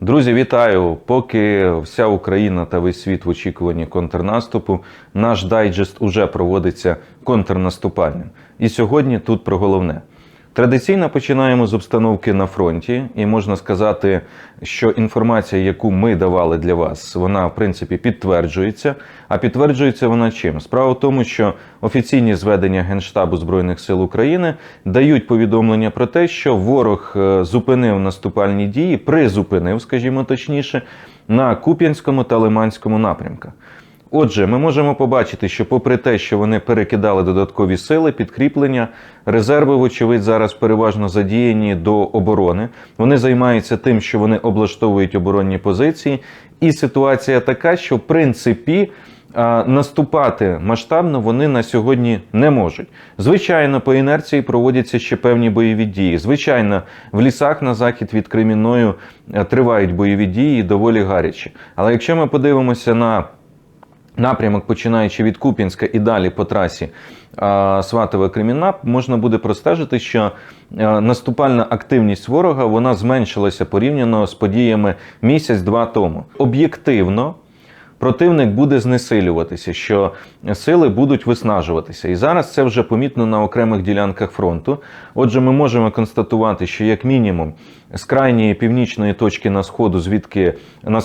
Друзі, вітаю! Поки вся Україна та весь світ в очікуванні контрнаступу, наш дайджест уже проводиться контрнаступальним. І сьогодні тут про головне. Традиційно починаємо з обстановки на фронті, і можна сказати, що інформація, яку ми давали для вас, вона в принципі підтверджується. А підтверджується вона чим? Справа в тому, що офіційні зведення Генштабу Збройних сил України дають повідомлення про те, що ворог е, зупинив наступальні дії, призупинив, скажімо точніше, на Куп'янському та Лиманському напрямках. Отже, ми можемо побачити, що попри те, що вони перекидали додаткові сили, підкріплення, резерви, вочевидь, зараз переважно задіяні до оборони. Вони займаються тим, що вони облаштовують оборонні позиції. І ситуація така, що в принципі. Наступати масштабно вони на сьогодні не можуть. Звичайно, по інерції проводяться ще певні бойові дії. Звичайно, в лісах на захід від Кремінною е, тривають бойові дії доволі гарячі. Але якщо ми подивимося на напрямок, починаючи від Куп'янська і далі по трасі Сватове Кремінап, можна буде простежити, що наступальна активність ворога вона зменшилася порівняно з подіями місяць-два тому. Об'єктивно. Противник буде знесилюватися, що сили будуть виснажуватися. І зараз це вже помітно на окремих ділянках фронту. Отже, ми можемо констатувати, що як мінімум з крайньої північної точки на сходу, звідки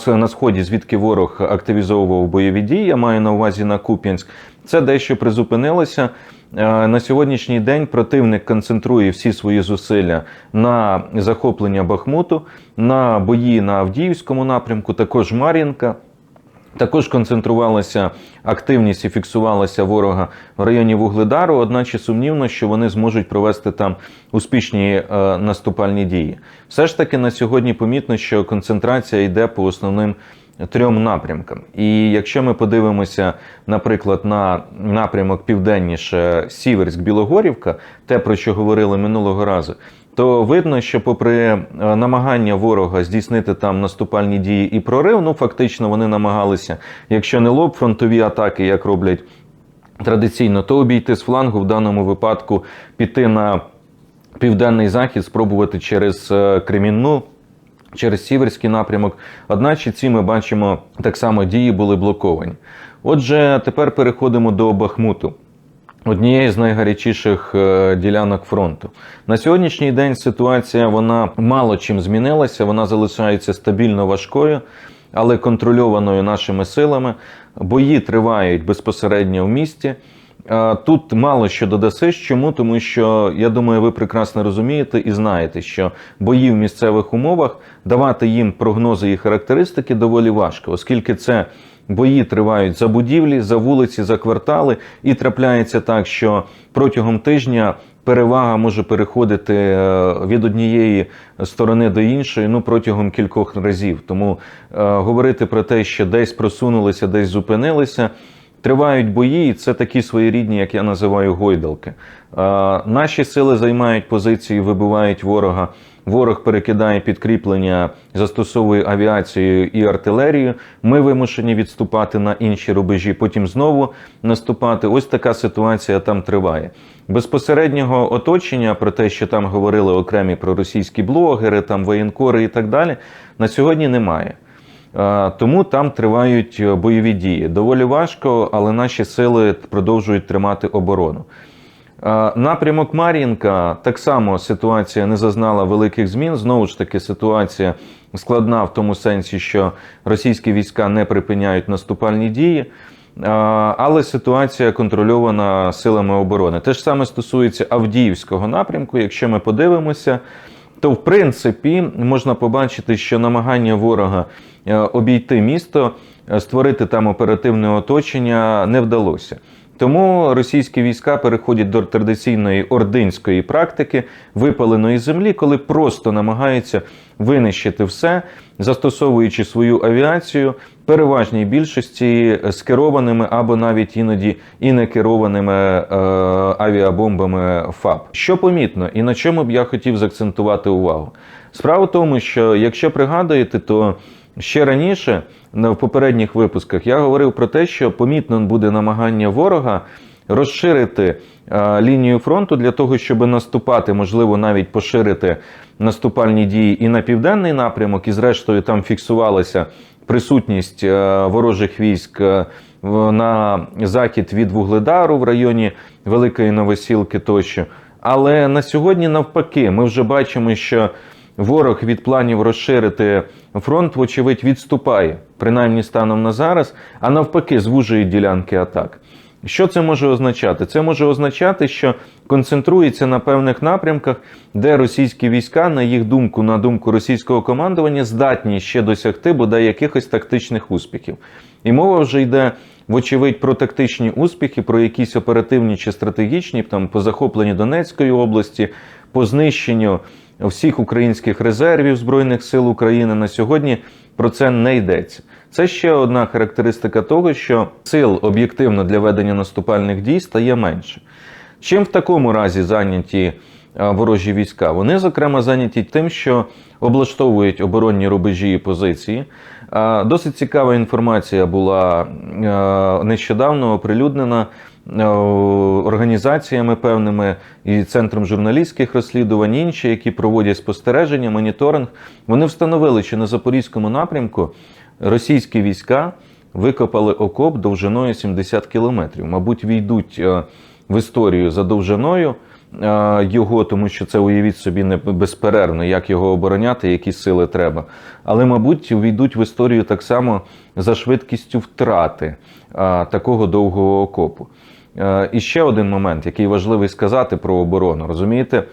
на, сході, звідки ворог активізовував бойові дії, я маю на увазі на Куп'янськ, це дещо призупинилося. Е, На сьогоднішній день противник концентрує всі свої зусилля на захоплення Бахмуту, на бої на Авдіївському напрямку, також Мар'їнка. Також концентрувалася активність і фіксувалася ворога в районі Вугледару, одначе сумнівно, що вони зможуть провести там успішні е, наступальні дії. Все ж таки на сьогодні помітно, що концентрація йде по основним трьом напрямкам. І якщо ми подивимося, наприклад, на напрямок південніше Сіверськ-Білогорівка, те про що говорили минулого разу. То видно, що попри е, намагання ворога здійснити там наступальні дії і прорив, ну фактично вони намагалися, якщо не лоб фронтові атаки, як роблять традиційно, то обійти з флангу в даному випадку піти на південний захід, спробувати через е, Кремінну. Через сіверський напрямок, одначе ці ми бачимо так само дії були блоковані. Отже, тепер переходимо до Бахмуту однієї з найгарячіших е, ділянок фронту. На сьогоднішній день ситуація вона мало чим змінилася, вона залишається стабільно важкою, але контрольованою нашими силами. Бої тривають безпосередньо в місті. Тут мало що додасиш. Чому? Тому що я думаю, ви прекрасно розумієте і знаєте, що бої в місцевих умовах давати їм прогнози і характеристики доволі важко, оскільки це бої тривають за будівлі, за вулиці, за квартали, і трапляється так, що протягом тижня. Перевага може переходити е, від однієї сторони до іншої ну протягом кількох разів. Тому е, говорити про те, що десь просунулися, десь зупинилися, Тривають бої, і це такі своєрідні, як я називаю, гойдалки. Е, наші сили займають позиції, вибивають ворога. Ворог перекидає підкріплення, застосовує авіацію і артилерію. Ми вимушені відступати на інші рубежі, потім знову наступати. Ось така ситуація там триває. Безпосереднього оточення про те, що там говорили окремі проросійські блогери, там воєнкори і так далі, на сьогодні немає. Е, Тому там тривають е, бойові дії. Доволі важко, але наші сили продовжують тримати оборону. Е, Напрямок Мар'їнка так само ситуація не зазнала великих змін. Знову ж таки, ситуація складна в тому сенсі, що російські війська не припиняють наступальні дії. Але ситуація контрольована силами оборони. Те ж саме стосується Авдіївського напрямку. Якщо ми подивимося, то в принципі можна побачити, що намагання ворога обійти місто, е, створити там оперативне оточення не вдалося. Тому російські війська переходять до традиційної ординської практики випаленої землі, коли просто намагаються винищити все, застосовуючи свою авіацію, переважній більшості скерованими або навіть іноді і не керованими е, авіабомбами ФАП. Що помітно, і на чому б я хотів заакцентувати увагу? Справа в тому, що якщо пригадуєте, то ще раніше в попередніх випусках я говорив про те, що помітно буде намагання ворога розширити лінію фронту для того, щоб наступати, можливо, навіть поширити наступальні дії і на південний напрямок, і зрештою там фіксувалася присутність ворожих військ на захід від Вугледару в районі Великої Новосілки тощо. Але на сьогодні навпаки, ми вже бачимо, що ворог від планів розширити фронт, вочевидь, відступає, принаймні станом на зараз, а навпаки, звужує ділянки атак. Що це може означати? Це може означати, що концентрується на певних напрямках, де російські війська, на їх думку, на думку російського командування, здатні ще досягти бодай якихось тактичних успіхів. І мова вже йде, вочевидь, про тактичні успіхи, про якісь оперативні чи стратегічні, там по захопленню Донецької області, по знищенню всіх українських резервів Збройних сил України на сьогодні про це не йдеться. Це ще одна характеристика того, що сил об'єктивно для ведення наступальних дій стає менше. Чим в такому разі зайняті е, ворожі війська? Вони, зокрема, зайняті тим, що облаштовують оборонні рубежі і позиції. Досить цікава інформація була нещодавно оприлюднена організаціями певними і центром журналістських розслідувань, інші, які проводять спостереження, моніторинг. Вони встановили, що на запорізькому напрямку російські війська викопали окоп довжиною 70 кілометрів. Мабуть, війдуть в історію за довжиною його, тому що це уявіть собі не безперервно, як його обороняти, які сили треба. Але, мабуть, війдуть в історію так само за швидкістю втрати е, такого довгого окопу. Е, І ще один момент, який важливий сказати про оборону. Розумієте,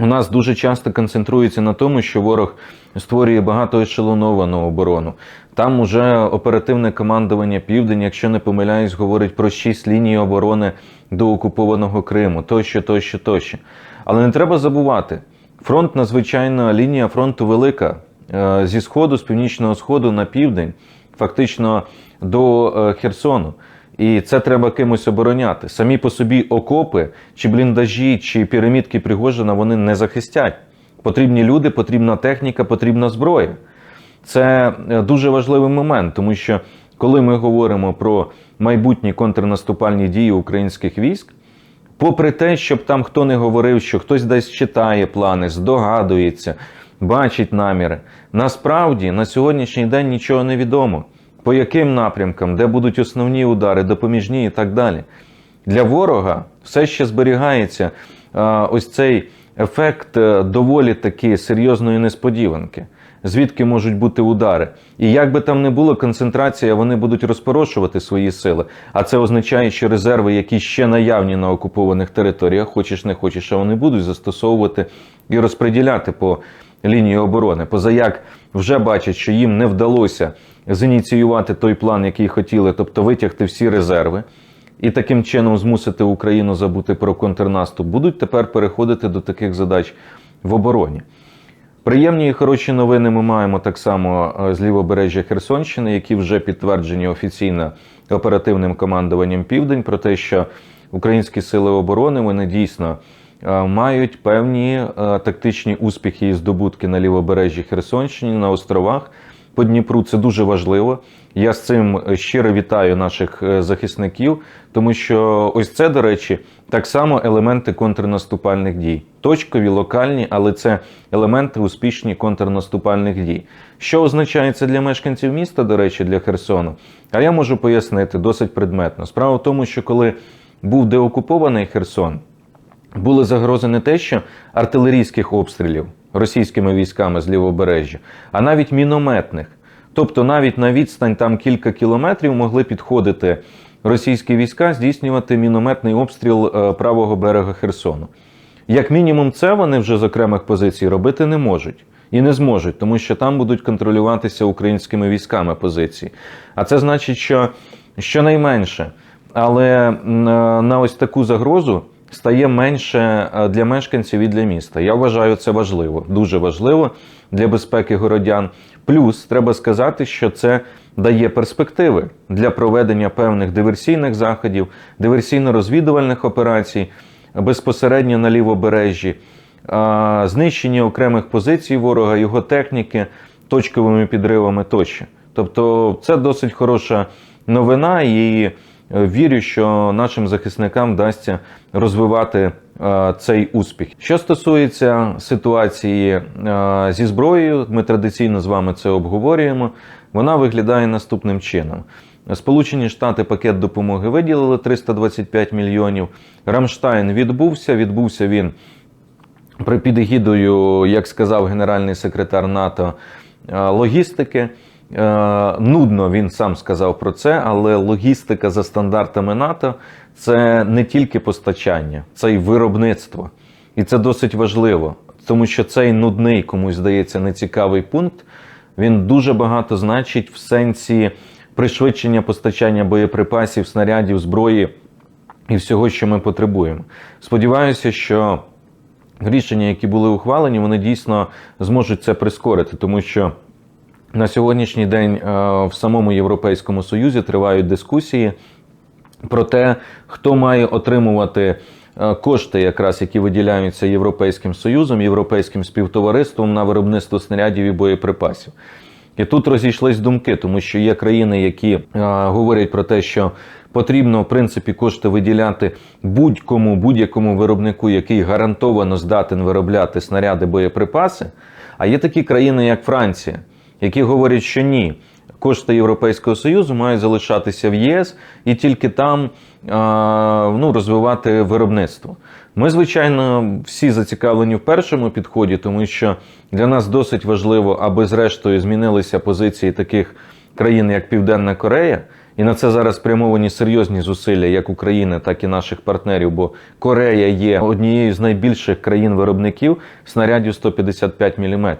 у нас дуже часто концентрується на тому, що ворог створює багатоешелоновану оборону. Там уже оперативне командування Південь, якщо не помиляюсь, говорить про шість ліній оборони до окупованого Криму, тощо, тощо, тощо. Але не треба забувати, фронт надзвичайно лінія фронту велика Е, зі сходу, з північного сходу на південь, фактично до е, Херсону. І це треба кимось обороняти. Самі по собі окопи, чи бліндажі, чи пірамідки Пригожина вони не захистять. Потрібні люди, потрібна техніка, потрібна зброя. Це е, дуже важливий момент, тому що коли ми говоримо про майбутні контрнаступальні дії українських військ, попри те, щоб там хто не говорив, що хтось десь читає плани, здогадується, бачить наміри, насправді на сьогоднішній день нічого не відомо. По яким напрямкам, де будуть основні удари, допоміжні і так далі. Для ворога все ще зберігається ось цей ефект е, доволі таки серйозної несподіванки, звідки можуть бути удари. І як би там не було концентрація, вони будуть розпорошувати свої сили. А це означає, що резерви, які ще наявні на окупованих територіях, хочеш не хочеш, а вони будуть застосовувати і розподіляти по лінії оборони. Позаяк вже бачать, що їм не вдалося зініціювати той план, який хотіли, тобто витягти всі резерви. І таким чином змусити Україну забути про контрнаступ, будуть тепер переходити до таких задач в обороні. Приємні і хороші новини ми маємо так само е, з лівобережжя Херсонщини, які вже підтверджені офіційно оперативним командуванням Південь про те, що українські сили оборони вони дійсно е, мають певні е, тактичні успіхи і здобутки на лівобережжі Херсонщини, на островах по Дніпру. Це дуже важливо. Я з цим щиро вітаю наших е, захисників, тому що ось це, до речі, так само елементи контрнаступальних дій. Точкові, локальні, але це елементи успішні контрнаступальних дій. Що означає це для мешканців міста, до речі, для Херсону? А я можу пояснити досить предметно. Справа в тому, що коли був деокупований Херсон, були загрози не те, що артилерійських обстрілів російськими військами з лівобережжя, а навіть мінометних. Тобто навіть на відстань там кілька кілометрів могли підходити російські війська, здійснювати мінометний обстріл е, правого берега Херсону. Як мінімум, це вони вже з окремих позицій робити не можуть і не зможуть, тому що там будуть контролюватися українськими військами позиції. А це значить, що щонайменше, але на ось таку загрозу стає менше е, для мешканців і для міста. Я вважаю це важливо, дуже важливо для безпеки городян. Плюс треба сказати, що це дає перспективи для проведення певних диверсійних заходів, диверсійно-розвідувальних операцій безпосередньо на лівобережжі, знищення окремих позицій ворога, його техніки, точковими підривами тощо. Тобто, це досить хороша новина, і е, вірю, що нашим захисникам вдасться розвивати е, цей успіх. Що стосується ситуації е, зі зброєю, ми традиційно з вами це обговорюємо. Вона виглядає наступним чином. Сполучені Штати пакет допомоги виділили 325 мільйонів. Рамштайн відбувся. Відбувся він при підгідою, як сказав генеральний секретар НАТО, е, логістики. Е, Нудно він сам сказав про це, але логістика за стандартами НАТО це не тільки постачання, це й виробництво. І це досить важливо, тому що цей нудний, комусь здається, нецікавий пункт. Він дуже багато значить в сенсі пришвидшення постачання боєприпасів, снарядів, зброї і всього, що ми потребуємо. Сподіваюся, що рішення, які були ухвалені, вони дійсно зможуть це прискорити, тому що на сьогоднішній день е, в самому Європейському Союзі тривають дискусії про те, хто має отримувати е, кошти, якраз які виділяються Європейським Союзом, Європейським співтовариством на виробництво снарядів і боєприпасів. І тут розійшлись думки, тому що є країни, які е, говорять про те, що потрібно в принципі кошти виділяти будь-кому, будь-якому виробнику, який гарантовано здатен виробляти снаряди, боєприпаси. А є такі країни, як Франція, які говорять, що ні. Кошти Європейського Союзу мають залишатися в ЄС і тільки там ну, розвивати виробництво. Ми, звичайно, всі зацікавлені в першому підході, тому що для нас досить важливо, аби зрештою змінилися позиції таких країн, як Південна Корея. І на це зараз спрямовані серйозні зусилля як України, так і наших партнерів. Бо Корея є однією з найбільших країн-виробників снарядів 155 мм.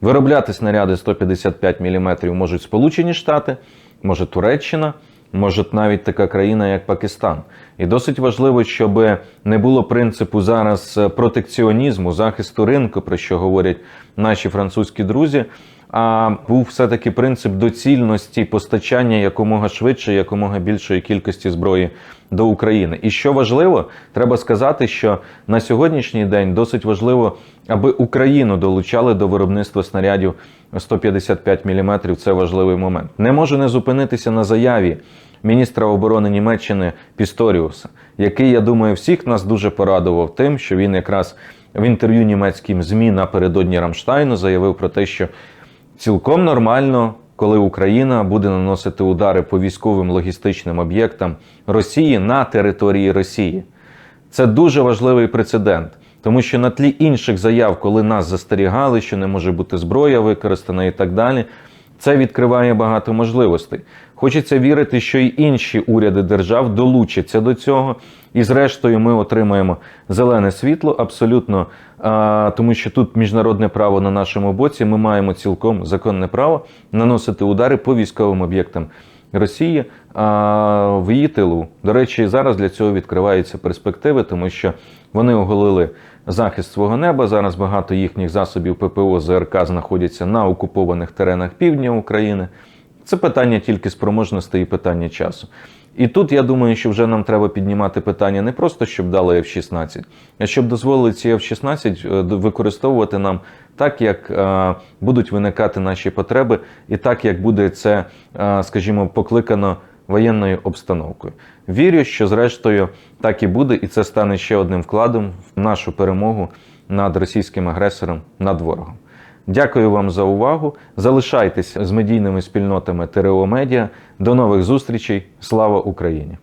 Виробляти снаряди 155 мм можуть Сполучені Штати, може Туреччина, може навіть така країна, як Пакистан. І досить важливо, щоб не було принципу зараз протекціонізму, захисту ринку, про що говорять наші французькі друзі. А був все-таки принцип доцільності постачання якомога швидше, якомога більшої кількості зброї до України. І що важливо, треба сказати, що на сьогоднішній день досить важливо, аби Україну долучали до виробництва снарядів 155 мм. Це важливий момент. Не можу не зупинитися на заяві міністра оборони Німеччини Пісторіуса, який, я думаю, всіх нас дуже порадував тим, що він якраз в інтерв'ю німецьким ЗМІ напередодні Рамштайну заявив про те, що цілком нормально, коли Україна буде наносити удари по військовим логістичним об'єктам Росії на території Росії. Це дуже важливий прецедент, тому що на тлі інших заяв, коли нас застерігали, що не може бути зброя використана і так далі, це відкриває багато можливостей. Хочеться вірити, що й інші уряди держав долучаться до цього, і зрештою ми отримаємо зелене світло абсолютно, тому що тут міжнародне право на нашому боці. Ми маємо цілком законне право наносити удари по військовим об'єктам Росії в її тилу. До речі, зараз для цього відкриваються перспективи, тому що вони оголили захист свого неба. Зараз багато їхніх засобів ППО ЗРК знаходяться на окупованих теренах півдня України. Це питання тільки спроможності і питання часу. І тут я думаю, що вже нам треба піднімати питання не просто щоб дали F-16, а щоб дозволили ці F-16 е, використовувати нам так, як е, будуть виникати наші потреби, і так, як буде це, е, скажімо, покликано воєнною обстановкою. Вірю, що зрештою так і буде, і це стане ще одним вкладом в нашу перемогу над російським агресором, над ворогом. Дякую вам за увагу. Залишайтеся з медійними спільнотами ТРО Медіа. До нових зустрічей. Слава Україні!